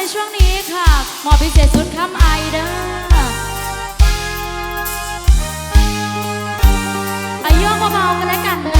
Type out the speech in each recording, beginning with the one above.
ในช่วงนี้ค่ะ หมอพิเศษสุดคำไอเด้ออายุเบาๆกันแล้วกันเด้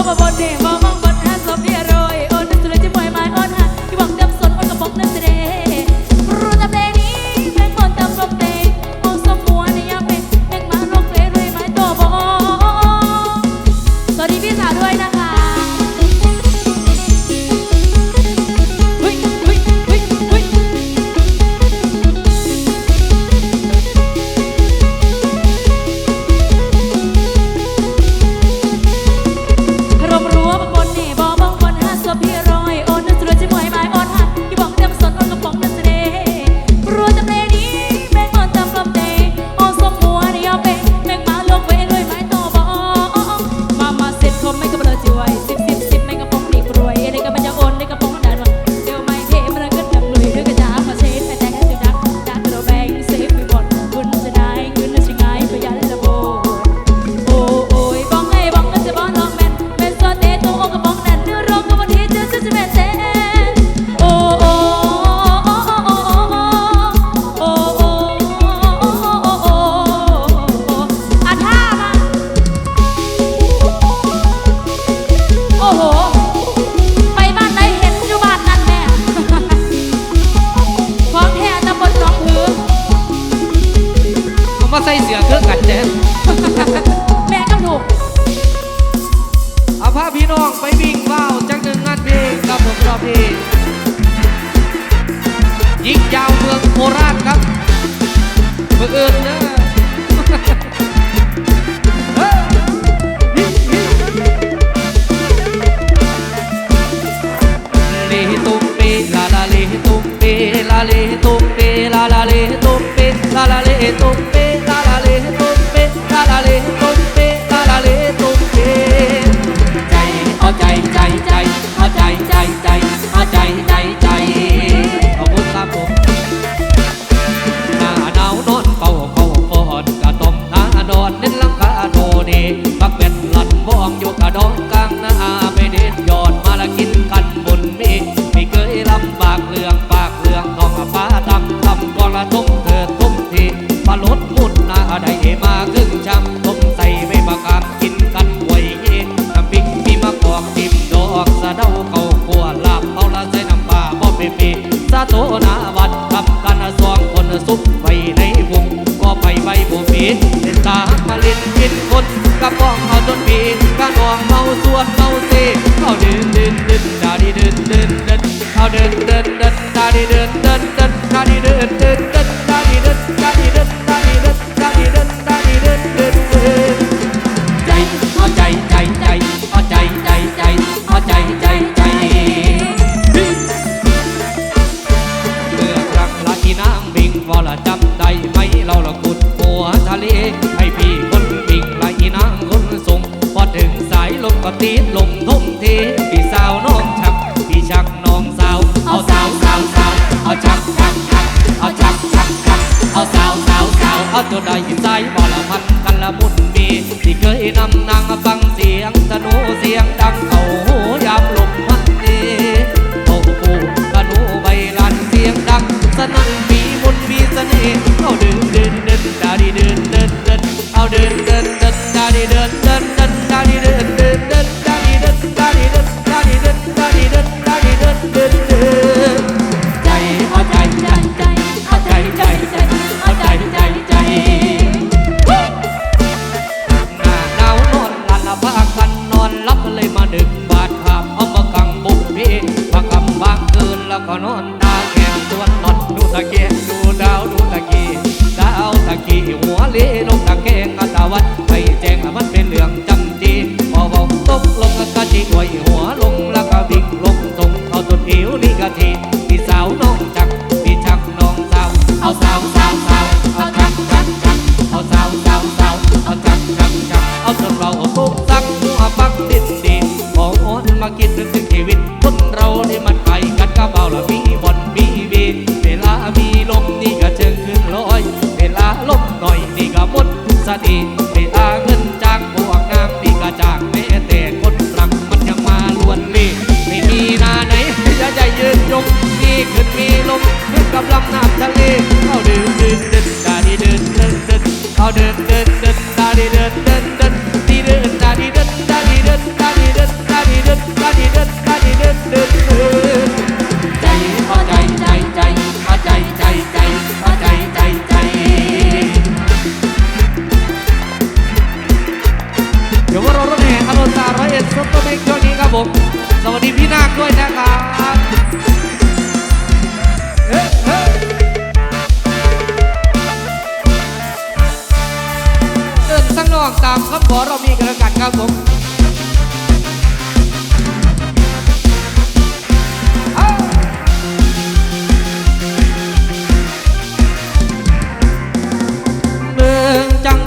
I'm a body, pato ะเล ให้พี่คนปิ่งไหลนางคนส่งพอถึงสายลมก็ตีลมทุ่มเทพี่สาวน้องชัก พี่ชักน้องสาว เอาสาวสาวสาวเอาชักชักชักเอาชักชักชักเอาสาวสาวสาวเอาตัวใดใจบ่ละพันกันละบุญมีที่เคยนำนางฟังเสียงสนูเสียงดังเอา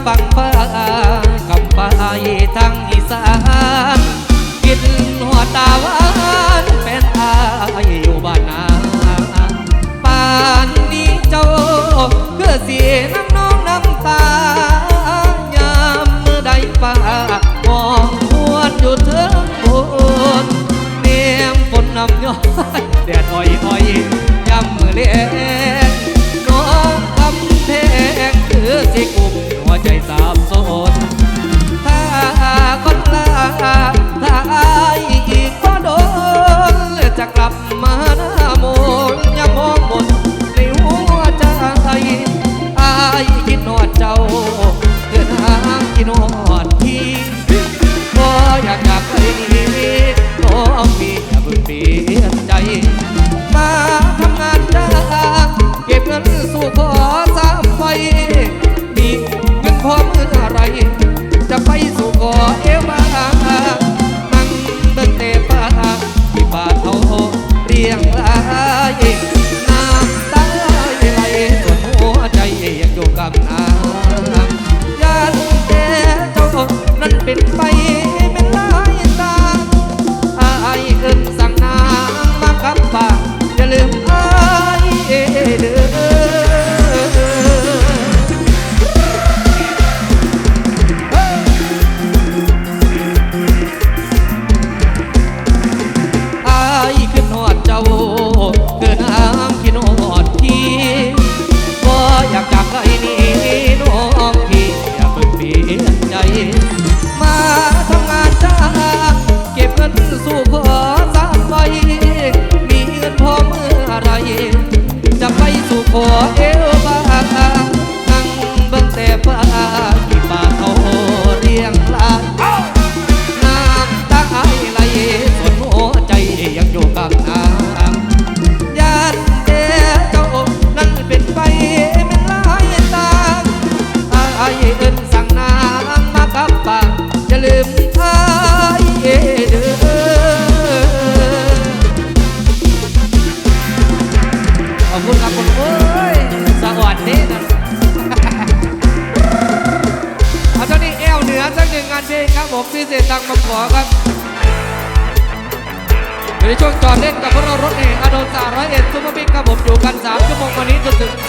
ฟัง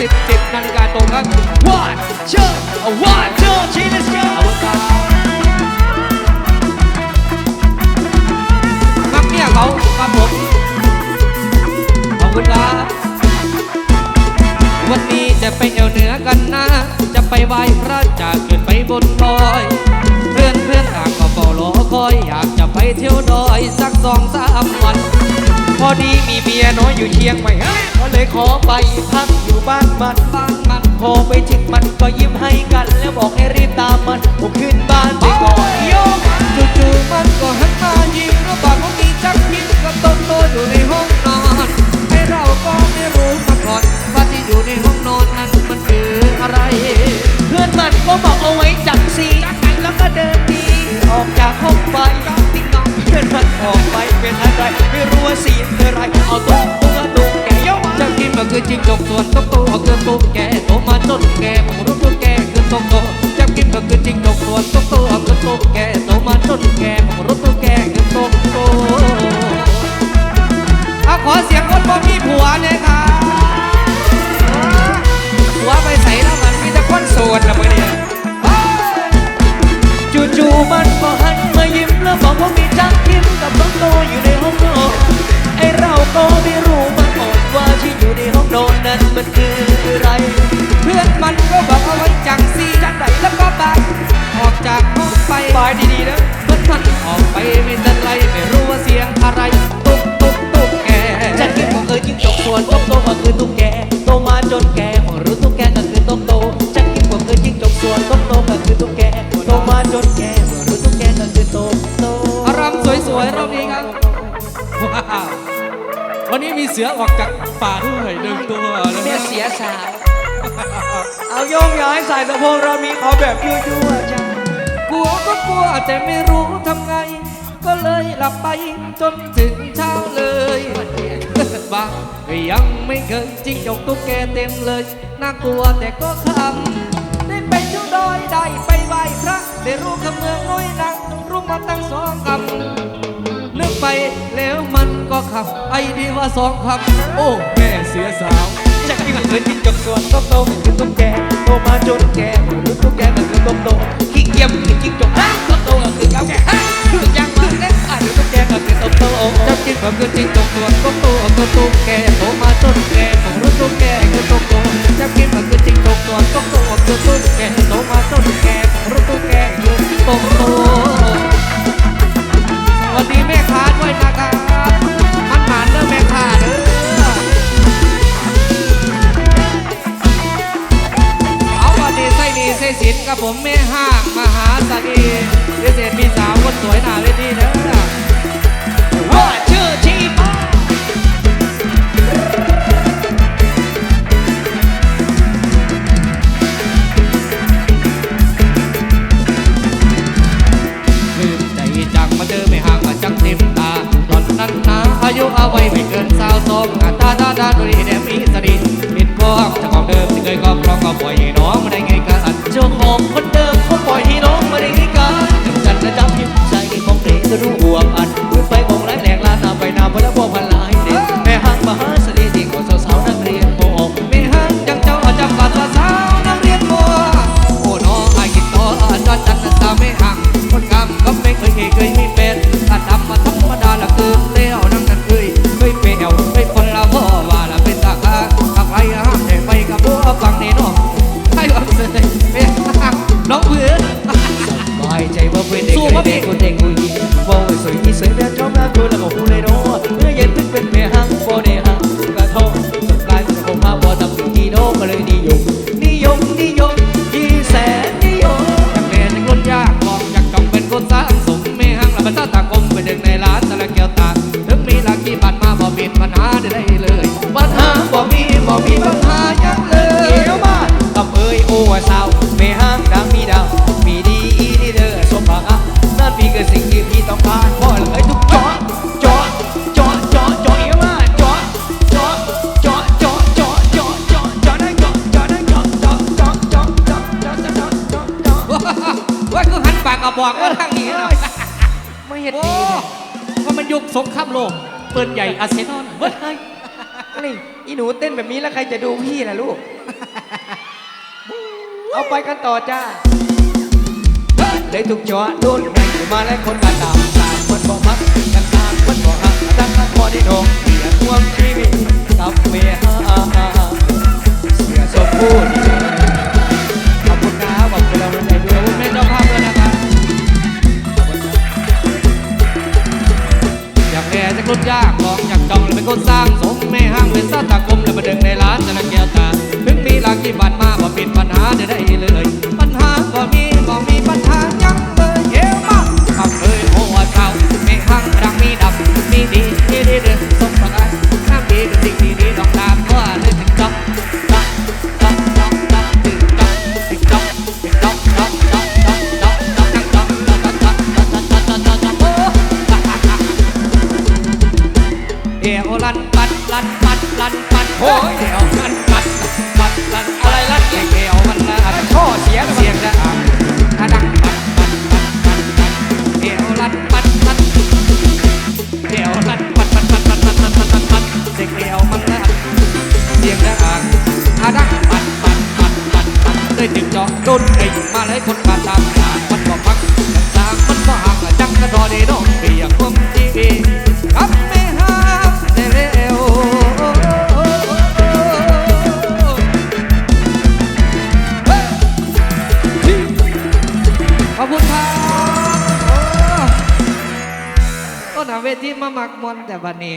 17นาฬิกาตรงครับ One, two, one, two, three, let's go. ขอบคุณครับมักเนี่ยเขาครับผมขอบคุณครับวันนี้จะไปเอวเหนือกันนะ จะไปไหว้พระจากขึ้นไปบนดอย เพื่อนเพื่อนต่างก็เฝ้ารอคอย อยากจะไปเที่ยวดอยสักสองสามวัน พอดีมีเมียน้อยอยู่เชียงใหม่ เลยขอไปพักอยู่บ้านมันบ้านมันพอไปถึงมันก็ยิ้มให้กัน แล้วบอกให้รีบตามมันผมขึ้นบ้านไปก่อนโยกจู่ๆมันก็หันมายิ้มแล้วบอกว่ามีจักพิมก็ต้นโตอยู่ในห้องนอนให้เราก็ไม่รู้มาก่อนว่าที่อยู่ในห้องนอนนั้นมันคืออะไร เพื่อนมันก็บอกเอาไว้จับซีแล้วก็เดินหนีออกจากห้องไปติ๊งน้องเพื่อนมันออกไปเป็นอะไรไม่รู้ว่าสียงอะไรเอาตุ๊กตุ๊กตุ๊กแกโยกจักพิมก็ คือจิงจกส่วนตโตเอาเกินตุ๊กแกโตมาจนแกผมรู้ตุ๊กแกคือโตโตจับกินก็คือจิงจกส่วนตโตเอาเกินตุ๊กแกโตมาจนแกผมรู้ตุ๊กแก วันนี้มีเสือออกจากป่าด้วยหนึ่งตัวนะเมียเสียสาว เอาโยงย้ายสายสะโพกเรามีขอแบบยั่วๆจ้ากลัวก็กลัวแต่ไม่รู้ทำไง ก็เลยหลับไปจนถึงเช้าเลยบ้ายังไม่เคยจิ้งจกตุ๊กแกเต็มเลย น่ากลัวแต่ก็คำได้ไปเที่ยวดอยได้ไปไหว้พระ ได้รู้คำเมืองน้อยนักรู้มาตั้งสองคำ ไปแล้วมันก็ขับไอ้ดีว่าสองคำโอ้แม่เสียสาวจักยิ้มก็เคยจิ้งจกส่วนต้มโตก็คือตุ๊กแกโตมาจนแก่พอรู้ตุ๊กแกก็คือต้มโตขี้เกียจคือจิ้งจกฮ่าต้มโตก็คือกับแกฮ่าคือยังมาเล่นอะรู้ตุ๊กแกก็คือต้มโตจับกินก็คือจริงจกส่วนก็โตก็ตุ๊กแกโตมาจนแก ga pra ga จะดูพี่ล่ะลูก เอาไปกันต่อจ้าเลยถูกจอโดนแบ่งมาแล้วคนมาตามตามคนบอกมักกันตามคนบอกฮักรักกันพอได้นองเสียท่วมชีวิตกับเมียเสียสมบูรณ์ากแก่จะกลุ้นยากของอยากจองเลยเป็นคนสร้างสมแม่ห้างเป็นซาตากลมและมาดึงในร้านจะละแก้วตาถึงมีหลากกี่บาทมาบ่ปิดปัญหาเดี๋ยวได้เลย ปัญหาก็มีก็มีปัญหายังเลยเยวมากทำเลยโอ้ว่าเจ้าแม่ห้างรักมีดับมีดี ลันปัดลันปัดลันปัดโอ้ยเอวลันปัดปัดลันอะไรลันเอวมันละอันท่อเสียเสียงนะอะถ้าดังปัดปัดปัดปัดปัดเอวลันปัดลันเอวลันปัดปัดปัดปัดปัดปัดปัดปัดปัดเสียงเอวมันละเสียงนะอะถ้าดังปัดปัดปัดปัดปัดได้ถึงจอโดนไอ้มาเลยคนขาตามตามมันบอกพักกันตามมันบ่ห่างจังกระดอดีน้องเปียก ที่มาหมักมวนแต่วันนี้